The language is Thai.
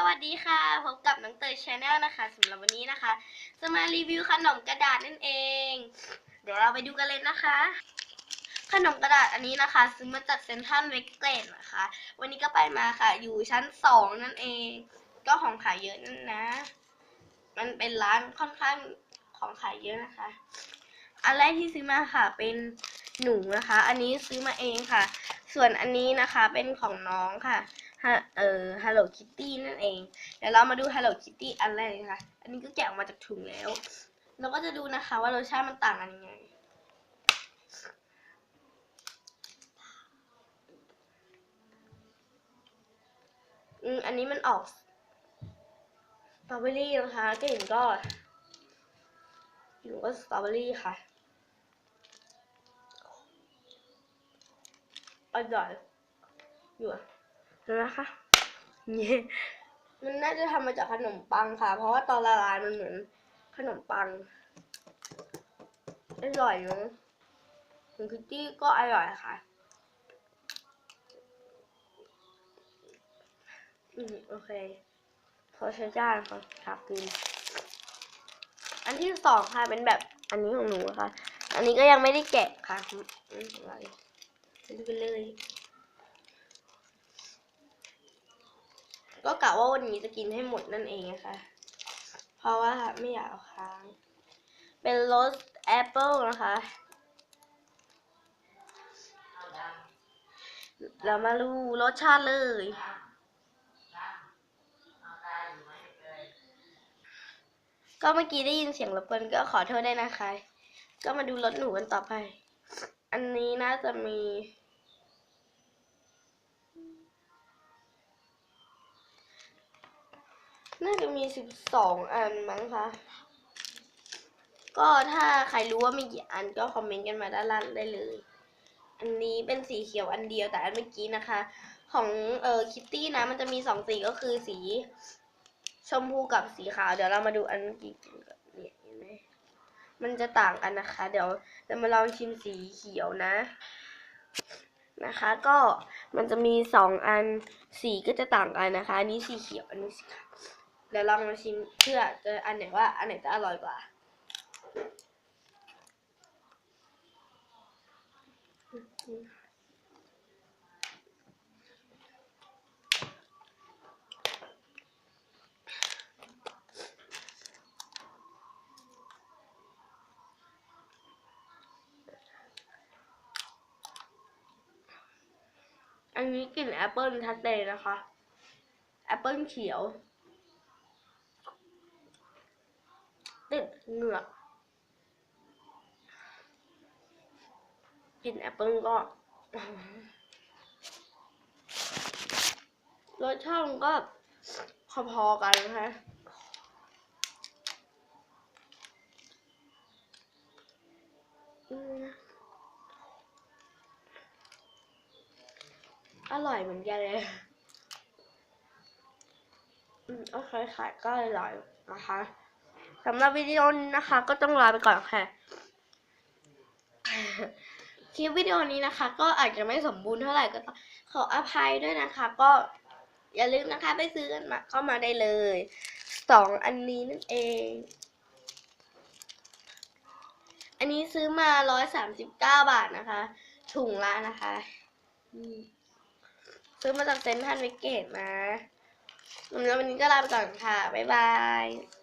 สวัสดีค่ะ พบกับน้องเตยชาแนลนะคะสำหรับวันนี้นะคะ จะมารีวิวขนมกระดาษนั่นเอง เดี๋ยวเราไปดูกันเลยนะคะ ขนมกระดาษอันนี้นะคะ ซื้อมาจากเซนทรัลเวสเกตนะคะ วันนี้ก็ไปมาค่ะ อยู่ชั้นสองนั่นเอง ก็ของขายเยอะนั่นนะ มันเป็นร้านค่อนข้างของขายเยอะนะคะ อันแรกที่ซื้อมาค่ะเป็นหนูนะคะ อันนี้ซื้อมาเองค่ะ ส่วนอันนี้นะคะเป็นของน้องค่ะ ฮะเอ่อ Hello Kitty นั่นเอง เดี๋ยวเรามาดู Hello Kitty อันแรกเลยค่ะอันนี้ก็แกะออกมาจากถุงแล้ว เราก็จะดูนะคะว่ารสชาติมันต่างกันยังไง อืม อันนี้มันออกสตรอเบอรี่นะคะกลิ่นก็กลิ่นก็สตรอเบอรี่ค่ะ อร่อยอยู่อะ นะคะนี่มันน่าจะทำมาจากขนมปังค่ะ เพราะว่าตอนละลายมันเหมือนขนมปัง อร่อยเนอะคุณคิตตี้ก็อร่อยค่ะอืมโอเคพอใช้ได้ค่ะครับกิน อันที่สองค่ะเป็นแบบอันนี้ของหนูค่ะ อันนี้ก็ยังไม่ได้แกะค่ะอืมอะไรดูกันเลย ก็กะว่าวันนี้จะกินให้หมดนั่นเองนะคะ เพราะว่าไม่อยากเอาค้าง เป็นรสแอปเปิลนะคะเรามาดูรสชาติเลย ก็เมื่อกี้ได้ยินเสียงรบกวนก็ขอโทษได้นะคะ ก็มาดูรถหนูกันต่อไป อันนี้น่าจะมี น่าจะมีสิบสองอันมั้งคะ ก็ถ้าใครรู้ว่ามีกี่อันก็คอมเมนต์กันมาด้านล่างได้เลย อันนี้เป็นสีเขียวอันเดียวแต่อันเมื่อกี้นะคะ ของเออคิตตี้นะมันจะมีสองสีก็คือสี ชมพูกับสีขาว เดี๋ยวเรามาดูอันเมื่อกี้กันก่อนเนี่ยเห็นไหมมันจะต่างกันนะคะ เดี๋ยวจะมาลองชิมสีเขียวนะนะคะก็มันจะมีสองอันสีก็จะต่างกันนะคะ อันนี้สีเขียวอันนี้สีขาว เดี๋ยวลองมาชิมเพื่อจะอันไหนว่าอันไหนจะอร่อยกว่า อันนี้กลิ่นแอปเปิลชัดเจนนะคะ แอปเปิลเขียว ติดเหงือกกินแอปเปิลก็รสชาติมันก็พอๆกันนะคะอืมอร่อยเหมือนกันเลย อืมโอเคค่ะก็อร่อยนะคะ สำหรับวิดีโอนี้นะคะ ก็ต้องลาไปก่อนค่ะ คลิปวิดีโอนี้นะคะ ก็อาจจะไม่สมบูรณ์เท่าไหร่ก็ขออภัยด้วยนะคะ ก็อย่าลืมนะคะไปซื้อกันมาเข้ามาได้เลยสองอันนี้นั่นเอง อันนี้ซื้อมาร้อยสามสิบเก้าบาทนะคะ ถุงละนะคะซื้อมาจากเซ็นทรัลเวสเกตนะแล้ววันนี้ก็ลาไปก่อนค่ะ บ๊ายบาย